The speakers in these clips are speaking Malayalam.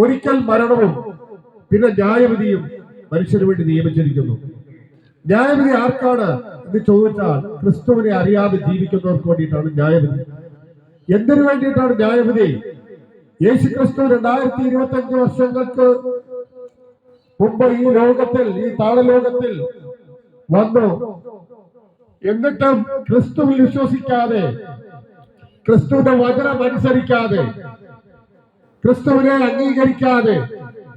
ഒരിക്കൽ മരണവും പിന്നെ ന്യായവിധിയും മനുഷ്യന് വേണ്ടി നിയമിച്ചിരിക്കുന്നു. ന്യായവിധി ആർക്കാണ് എന്ന് ചോദിച്ചാൽ ക്രിസ്തുവിനെ അറിയാതെ ജീവിക്കുന്നവർക്ക് വേണ്ടിയിട്ടാണ് ന്യായവിധി. എന്തിനു വേണ്ടിയിട്ടാണ് ന്യായവിധി? യേശു ക്രിസ്തു രണ്ടായിരത്തി ഇരുപത്തി അഞ്ച് വർഷങ്ങൾക്ക് മുമ്പ് ഈ ലോകത്തിൽ ഈ താളലോകത്തിൽ വന്നു. എന്നിട്ടും ക്രിസ്തുവിൽ വിശ്വസിക്കാതെ ക്രിസ്തുവിന്റെ വചനം അനുസരിക്കാതെ ക്രിസ്തുവിനെ അംഗീകരിക്കാതെ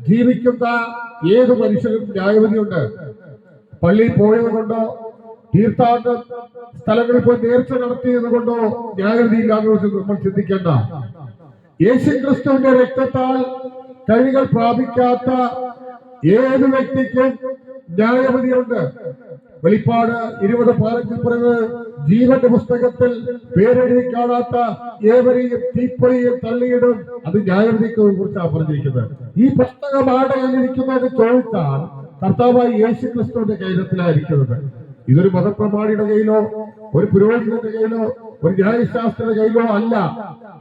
ജീവിക്കുന്ന ഏത് മനുഷ്യനും ന്യായവിധിയുണ്ട് പള്ളിയിൽ പോയത് കൊണ്ടോ തീർത്ഥാടന സ്ഥലങ്ങളിൽ പോയി നേർച്ച നടത്തിയത് കൊണ്ടോ ന്യായവിധിയില്ലാതെ നമ്മൾ ചിന്തിക്കേണ്ട. യേശു ക്രിസ്തുവിന്റെ രക്തത്താൽ കഴികൾ പ്രാപിക്കാത്ത ഏത് വ്യക്തിക്കും ന്യായവിധിയുണ്ട്. വെളിപ്പാട് ഇരുപത് പതിനഞ്ചിൽ പറയുന്നത് ജീവന്റെ പുസ്തകത്തിൽ പേരെഴുതി കാണാത്ത ഏവരെയും തീപ്പൊളിയിൽ തള്ളിയിടും. അത് ന്യായവിധിക്ക് കുറിച്ചാണ് പറഞ്ഞിരിക്കുന്നത്. ഈ പുസ്തകം ആടെ എന്നിരിക്കുന്നത് ചോദിച്ചാൽ കർത്താവായി യേശു ക്രിസ്തുവിന്റെ കൈലത്തിലായിരിക്കുന്നത് ഇതൊരു മതപ്രമാണിയുടെ കയ്യിലോ ഒരു പുരോഹിതന്റെ കയ്യിലോ ഒരു ന്യായശാസ്ത്രയുടെ കയ്യിലോ അല്ല.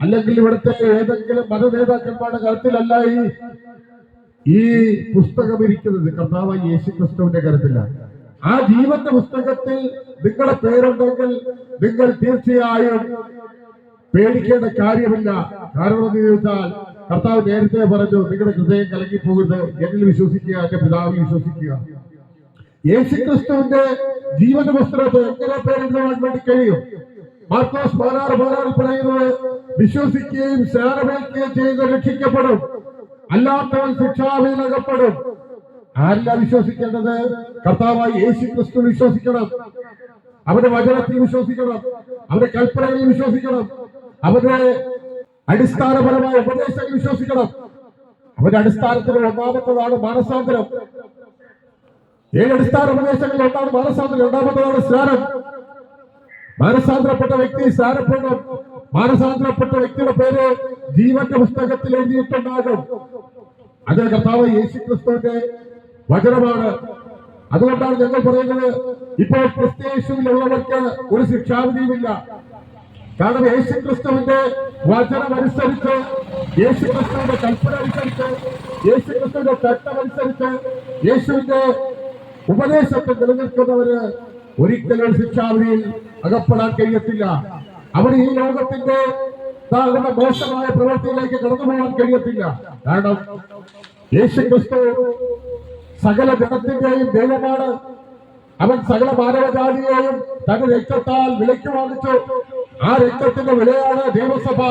അല്ലെങ്കിൽ ഇവിടുത്തെ ഏതെങ്കിലും മത നേതാക്കന്മാരുടെ ഈ പുസ്തകം ഇരിക്കുന്നത്. കർത്താവായി യേശു ക്രിസ്തുവിന്റെ കരുത്തിലാണ്. ആ ജീവന്റെ പുസ്തകത്തിൽ നിങ്ങളുടെ പേരുണ്ടെങ്കിൽ നിങ്ങൾ തീർച്ചയായും പേടിക്കേണ്ട കാര്യമില്ല. കാരണം എന്ന് ചോദിച്ചാൽ കർത്താവ് നേരത്തെ പറഞ്ഞു നിങ്ങളുടെ ഹൃദയം കലങ്ങി പോകരുത് എന്നിൽ വിശ്വസിക്കുക എന്റെ പിതാവിൽ വിശ്വസിക്കുക. യേശു ക്രിസ്തുവിന്റെ ജീവന്റെ പുസ്തകത്തിൽ എങ്ങനെ പേരെഴുതുവാൻ വേണ്ടി കഴിയും? മാർക്കോസ് പതിനാറ് പതിനാറിൽ പറയുന്നത് വിശ്വസിക്കുകയും സ്നാനമേൽക്കുകയും ചെയ്ത് രക്ഷിക്കപ്പെടും. അല്ലാത്തവൻ ശിക്ഷാവിലകപ്പെടും ആരല്ല വിശ്വസിക്കേണ്ടത്? കർത്താവായി യേശു ക്രിസ്തു വിശ്വസിക്കണം. അവരുടെ വചനത്തിൽ വിശ്വസിക്കണം. അവരുടെ കൽപ്പനയിൽ വിശ്വസിക്കണം. അവരുടെ അടിസ്ഥാനപരമായ ഉപദേശങ്ങൾ വിശ്വസിക്കണം. അവരുടെ അടിസ്ഥാനത്തിൽ ഒന്നാമത്തതാണ് മാനസാന്തരം. ഏഴ് അടിസ്ഥാന ഉപദേശങ്ങളിൽ ഒന്നാണ് മാനസാന്തരം. രണ്ടാമത്തതാണ് സ്നാനം. മാനസാന്തരപ്പെട്ട വ്യക്തി സ്നാനപ്പെടണം മാനസാന്തരപ്പെട്ട വ്യക്തിയുടെ പേര് ജീവന്റെ പുസ്തകത്തിൽ എഴുതിയിട്ടുണ്ടാകും. അത് കർത്താവ് യേശു ക്രിസ്തുവിന്റെ വചനമാണ്. അതുകൊണ്ടാണ് ഞങ്ങൾ പറയുന്നത് ഇപ്പോൾ ക്രിസ്ത്യേശുവിലുള്ളവർക്ക് ഒരു ശിക്ഷാവിധിയുമില്ല. കാരണം യേശു ക്രിസ്തുവിന്റെ വചനമനുസരിച്ച് യേശു ക്രിസ്തുവിന്റെ കൽപ്പന അനുസരിച്ച് യേശു ക്രിസ്തുവിന്റെ ചട്ടമനുസരിച്ച് യേശുവിന്റെ ഉപദേശത്തെ നിലനിൽക്കുന്നവര് ഒരിക്കലും ശിക്ഷാവിധിയിൽ അകപ്പെടാൻ കഴിയത്തില്ല. അവർ ഈ ലോകത്തിന്റെ താങ്കളുടെ മോശമായ പ്രവൃത്തിയിലേക്ക് കടന്നു പോകാൻ കഴിയത്തില്ല. കാരണം യേശു ക്രിസ്തു സകല ജനത്തിന്റെയും ദൈവമാണ്. അവൻ സകല മാനവജാതിയെയും തന്റെ രക്തത്താൽ വിലയ്ക്ക് വാങ്ങിച്ചു. ആ രക്തത്തിന്റെ വിലയാണ് ദൈവസഭ.